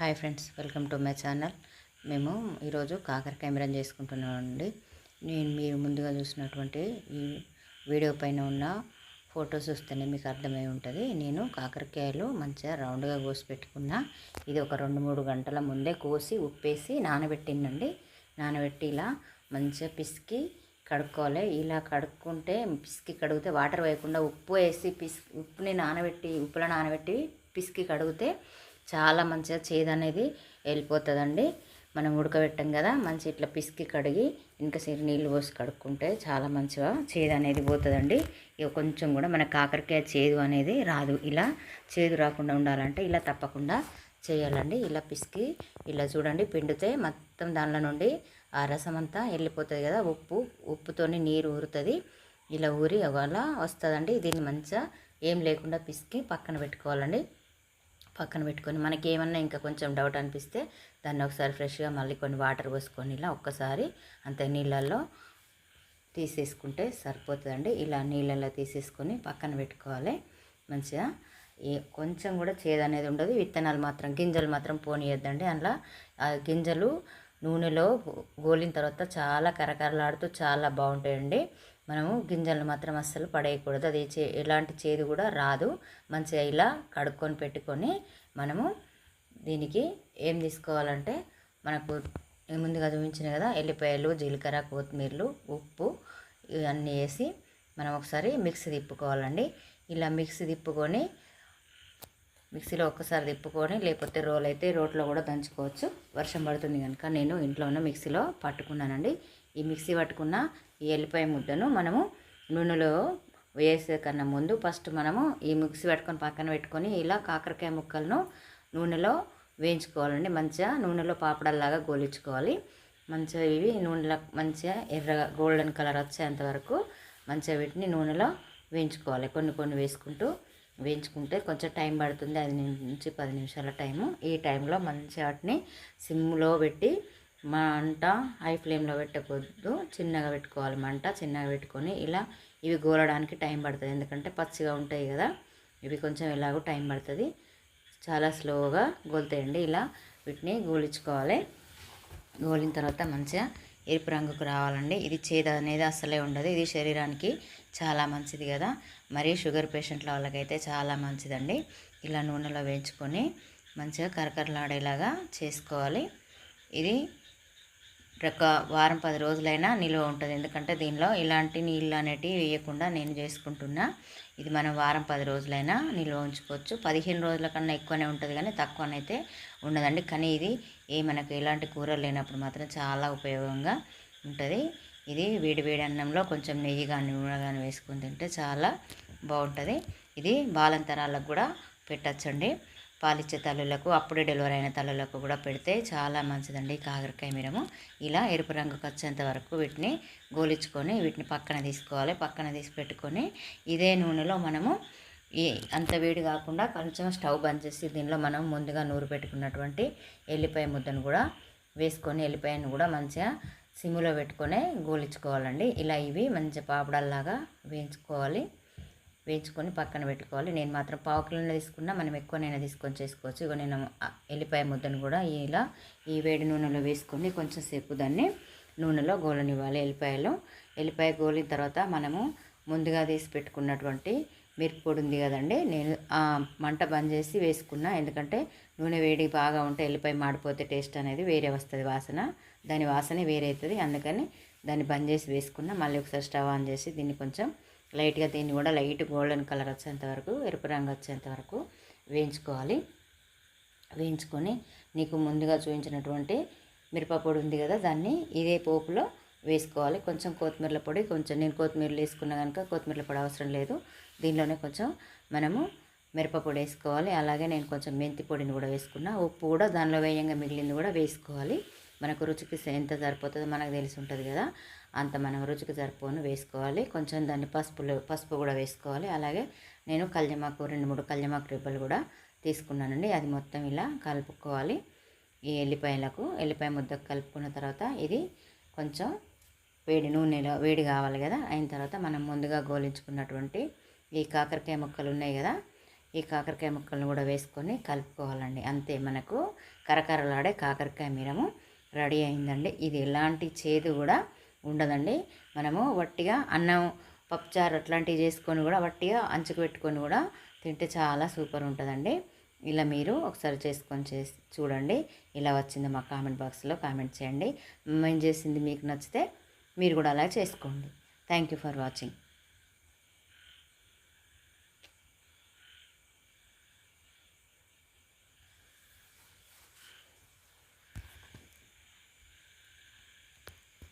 Hi friends welcome to my channel. మేము ఈరోజు కాకరకాయ మిరం చేసుకుంటున్నామండి నేను మీరు ముందుగా చూసినటువంటి ఈ వీడియో పైన ఉన్న ఫొటోస్ చూస్తేనే మీకు అర్థమై ఉంటుంది. నేను కాకరకాయలు మంచిగా రౌండ్గా కోసి పెట్టుకున్నా. ఇది ఒక రెండు మూడు గంటల ముందే కోసి ఉప్పేసి నానబెట్టిందండి. నానబెట్టి ఇలా మంచిగా పిసికి కడుక్కోవాలి. ఇలా కడుక్కుంటే పిసికి కడిగితే వాటర్ వేయకుండా ఉప్పు వేసి పిసి ఉప్పుని నానబెట్టి ఉప్పులో నానబెట్టి పిసికి కడిగితే చాలా మంచిగా చేదు అనేది వెళ్ళిపోతుందండి. మనం ఉడకబెట్టాం కదా మంచి ఇట్లా పిసికి కడిగి ఇంకసేపు నీళ్ళు పోసి కడుక్కుంటే చాలా మంచిగా చేదు అనేది పోతుందండి. ఇక కొంచెం కూడా మన కాకరకాయ చేదు అనేది రాదు. ఇలా చేదు రాకుండా ఉండాలంటే ఇలా తప్పకుండా చేయాలండి. ఇలా పిసికి ఇలా చూడండి పిండితే మొత్తం దానిలో నుండి ఆ రసం అంతా వెళ్ళిపోతుంది కదా ఉప్పు ఉప్పుతోని నీరు ఊరుతుంది. ఇలా ఊరి అలా వస్తుందండి. దీన్ని మంచిగా ఏం లేకుండా పిసికి పక్కన పెట్టుకోవాలండి. పక్కన పెట్టుకొని మనకి ఏమన్నా ఇంకా కొంచెం డౌట్ అనిపిస్తే దాన్ని ఒకసారి ఫ్రెష్గా మళ్ళీ కొన్ని వాటర్ పోసుకొని ఇలా ఒక్కసారి అంత నీళ్ళల్లో తీసేసుకుంటే సరిపోతుందండి. ఇలా నీళ్ళల్లో తీసేసుకొని పక్కన పెట్టుకోవాలి. మంచిగా ఏ కొంచెం కూడా చేదు అనేది ఉండదు. విత్తనాలు మాత్రం గింజలు మాత్రం పోనీయద్దండి. అందులో ఆ గింజలు నూనెలో గోలిన తర్వాత చాలా కరకరలాడుతూ చాలా బాగుంటాయండి. మనము గింజలను మాత్రం అస్సలు పడేయకూడదు. అది చే ఎలాంటి చేదు కూడా రాదు. మంచిగా ఇలా కడుక్కొని పెట్టుకొని మనము దీనికి ఏం తీసుకోవాలంటే మనకు ముందుగా చూపించిన కదా ఎల్లిపాయలు జీలకర్ర కొత్తిమీరలు ఉప్పు ఇవన్నీ వేసి మనం ఒకసారి మిక్సీ తిప్పుకోవాలండి. ఇలా మిక్సీ తిప్పుకొని మిక్సీలో ఒక్కసారి తిప్పుకొని లేకపోతే రోల్ అయితే రోట్లో కూడా దంచుకోవచ్చు. వర్షం పడుతుంది కనుక నేను ఇంట్లో ఉన్న మిక్సీలో పట్టుకున్నానండి. ఈ మిక్సీ పట్టుకున్న ఈ ఎల్లిపాయ ముద్దను మనము నూనెలో వేసే కన్నా ముందు ఫస్ట్ మనము ఈ మిక్సీ పెట్టుకొని పక్కన పెట్టుకొని ఇలా కాకరకాయ ముక్కలను నూనెలో వేయించుకోవాలండి. మంచిగా నూనెలో పాపడల్లాగా గోలించుకోవాలి. మంచిగా ఇవి నూనెలో మంచిగా ఎర్రగా గోల్డెన్ కలర్ వచ్చేంత వరకు మంచిగా వీటిని నూనెలో వేయించుకోవాలి. కొన్ని కొన్ని వేసుకుంటూ వేయించుకుంటే కొంచెం టైం పడుతుంది. ఐదు నుంచి పది నిమిషాల టైము. ఈ టైంలో మంచిగా వాటిని సిమ్లో పెట్టి మంట హై ఫ్లేమ్లో పెట్టకూడదు. చిన్నగా పెట్టుకోవాలి మంట చిన్నగా పెట్టుకొని ఇలా ఇవి గోలడానికి టైం పడుతుంది. ఎందుకంటే పచ్చిగా ఉంటాయి కదా. ఇవి కొంచెం ఎలాగో టైం పడుతుంది. చాలా స్లోగా గోలుతాయండి. ఇలా వీటిని గోలించుకోవాలి. గోలిన తర్వాత మంచిగా ఎరుపు రంగుకు రావాలండి. ఇది చేద అనేది అస్సలే ఉండదు. ఇది శరీరానికి చాలా మంచిది కదా. మరి షుగర్ పేషెంట్ల వాళ్ళకైతే చాలా మంచిదండి. ఇలా నూనెలో వేయించుకొని మంచిగా కరకరలాడేలాగా చేసుకోవాలి. ఇది ఒక వారం పది రోజులైనా నిల్వ ఉంటుంది. ఎందుకంటే దీనిలో ఇలాంటి నీళ్ళు అనేటివి వేయకుండా నేను చేసుకుంటున్నా. ఇది మనం వారం పది రోజులైనా నిల్వ ఉంచుకోవచ్చు. పదిహేను రోజుల కన్నా ఎక్కువనే ఉంటుంది కానీ తక్కువనైతే ఉండదండి. కానీ ఇది ఏ మనకు ఎలాంటి కూరలు లేనప్పుడు మాత్రం చాలా ఉపయోగంగా ఉంటుంది. ఇది వేడి వేడి అన్నంలో కొంచెం నెయ్యి కానీ నూనె కానీ వేసుకుని తింటే చాలా బాగుంటుంది. ఇది బాలంతరాలకు కూడా పెట్టచ్చండి. పాలిచ్చే తల్లులకు అప్పుడే డెలివరీ అయిన తల్లులకు కూడా పెడితే చాలా మంచిదండి కాకరకాయ మిరము. ఇలా ఎరుపు రంగుకి వచ్చేంత వరకు వీటిని గోలించుకొని వీటిని పక్కన తీసుకోవాలి. పక్కన తీసి పెట్టుకొని ఇదే నూనెలో మనము ఈ అంత వేడి కాకుండా కొంచెం స్టవ్ బంద్ చేసి దీనిలో మనం ముందుగా నూరు పెట్టుకున్నటువంటి ఎల్లిపాయ ముద్దను కూడా వేసుకొని ఎల్లిపాయను కూడా మంచిగా సిమ్లో పెట్టుకొని గోలించుకోవాలండి. ఇలా ఇవి మంచిగా పాపడల్లాగా వేయించుకోవాలి. వేయించుకొని పక్కన పెట్టుకోవాలి. నేను మాత్రం పావు కిలోనే తీసుకున్నా మనం ఎక్కువనైనా తీసుకొని చేసుకోవచ్చు. ఇక నేను ఎల్లిపాయ ముద్దను కూడా ఇలా ఈ వేడి నూనెలో వేసుకొని కొంచెం సేపు దాన్ని నూనెలో గోలనివ్వాలి ఎల్లిపాయలు. ఎల్లిపాయ గోలిన తర్వాత మనము ముందుగా తీసి పెట్టుకున్నటువంటి మిరప్పొడి ఉంది కదండి నేను మంట బంద్ చేసి వేసుకున్నా. ఎందుకంటే నూనె వేడి బాగా ఉంటే ఎల్లిపాయ మాడిపోతే టేస్ట్ అనేది వేరే వస్తుంది వాసన. దాని వాసనే వేరే అవుతుంది అందుకని దాన్ని బంద్ చేసి వేసుకున్నా. మళ్ళీ ఒకసారి స్టవ్ ఆన్ చేసి దీన్ని కొంచెం లైట్గా దీన్ని కూడా లైట్ గోల్డెన్ కలర్ వచ్చేంత వరకు ఎరుపు రంగు వచ్చేంత వరకు వేయించుకోవాలి. వేయించుకొని నీకు ముందుగా చూపించినటువంటి మిరపపొడి ఉంది కదా దాన్ని ఇదే పోపులో వేసుకోవాలి. కొంచెం కొత్తిమీర పొడి కొంచెం నేను కొత్తిమీరలు వేసుకున్నా కనుక కొత్తిమీర పొడి అవసరం లేదు. దీనిలోనే కొంచెం మనము మిరపపొడి వేసుకోవాలి. అలాగే నేను కొంచెం మెంతి పొడిని కూడా వేసుకున్నా. ఉప్పు కూడా దానిలో వేయంగా మిగిలింది కూడా వేసుకోవాలి. మనకు రుచికి ఎంత సరిపోతుందో మనకు తెలిసి ఉంటుంది కదా. అంత మనం రుచికి సరిపోను వేసుకోవాలి. కొంచెం దాన్ని పసుపులో పసుపు కూడా వేసుకోవాలి. అలాగే నేను కళ్యమాకు రెండు మూడు కళ్యమాకు రిబ్బలు కూడా తీసుకున్నానండి. అది మొత్తం ఇలా కలుపుకోవాలి. ఈ ఎల్లిపాయలకు ఎల్లిపాయ ముద్దకు కలుపుకున్న తర్వాత ఇది కొంచెం వేడి నూనెలో వేడి కావాలి కదా అయిన తర్వాత మనం ముందుగా గోలించుకున్నటువంటి ఈ కాకరకాయ ముక్కలు ఉన్నాయి కదా ఈ కాకరకాయ ముక్కలను కూడా వేసుకొని కలుపుకోవాలండి. అంతే మనకు కరకరలాడే కాకరకాయ మీరము రెడీ అయిందండి. ఇది ఎలాంటి చేదు కూడా ఉండదండి. మనము వట్టిగా అన్నం పప్పుచారు అట్లాంటివి చేసుకొని కూడా వట్టిగా అంచుకు పెట్టుకొని కూడా తింటే చాలా సూపర్ ఉంటుందండి. ఇలా మీరు ఒకసారి చేసుకొని చేసి చూడండి. ఇలా వచ్చింది మా కామెంట్ బాక్స్లో కామెంట్ చేయండి. మేము చేసింది మీకు నచ్చితే మీరు కూడా అలా చేసుకోండి. Thank you for watching.